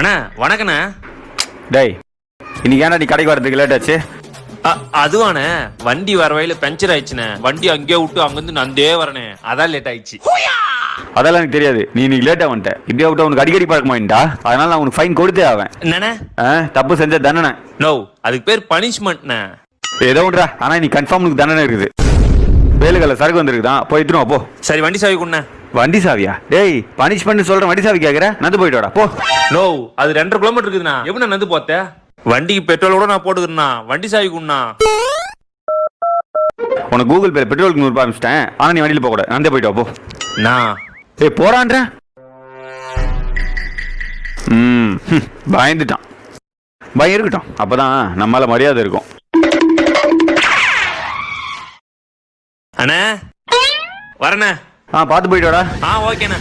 அண்ணா வணக்கண்ணே. டேய் இன்னைக்கு ஏன்டா நீ கடைக்கு வரதுக்கு லேட் ஆச்சு? அ- அதுவாண்ணே வண்டி வர வழியில பஞ்சர் ஆயிடுச்சுண்ணே. வண்டி அங்கேயே விட்டு அங்கிருந்து நந்தே வரனே அதான் லேட் ஆயிடுச்சு. அதெல்லாம் எனக்கு தெரியாது. நீ இன்னைக்கு லேட்டா வந்துட்ட. இப்படியே விட்டு உனக்கு அடிக்கடி பழக்கமாயிட்டா அதனால நான் உனக்கு ஃபைன் கொடுத்தே ஆவேன். என்னண்ணே? ஆ, தப்பு செஞ்ச தண்டனை நோ அதுக்கு பேர் பனிஷ்மெண்ட்ண்ணே ஏதோ ஒன்றா ஆனா நீ கன்ஃபார்ம் உனக்கு தண்டனை இருக்குது. வேலுகல்ல சரக்கு வந்திருக்குதான். போய் எடுத்துட்டு வா, போ. சரி வண்டி சாவி கொண்ணே வண்டி சாவியா? டேய் பனிஷ்மெண்ட் சொல்ற வண்டி சாவி கேக்குற? நந்து போயிட்டு வாடா போ. நோ அது ரெண்டரை கிலோமீட்டர் இருக்குதுண்ணா. எப்படி நந்து போத்த? வண்டிக்கு பெட்ரோல் கூட நான் போட்டுக்கிறேண்ணா. வண்டி சாவி குண்ணா உனக்கு கூகுள் பே பெட்ரோலுக்கு நூறு ரூபாய் அனுப்பிச்சிட்டேன் ஆனா நீ வண்டியில் போக கூடாது நந்தே போயிட்டு வா, போ. நான் ஏய் போறான்ற? ம் பயந்துட்டான். பயம் இருக்கட்டும். அப்பதான் நம்மால மரியாதை இருக்கும். அண்ணே. வரண்ணே. ஆ பார்த்து போயிட்டு வாடா. ஆ ஓகேண்ணே.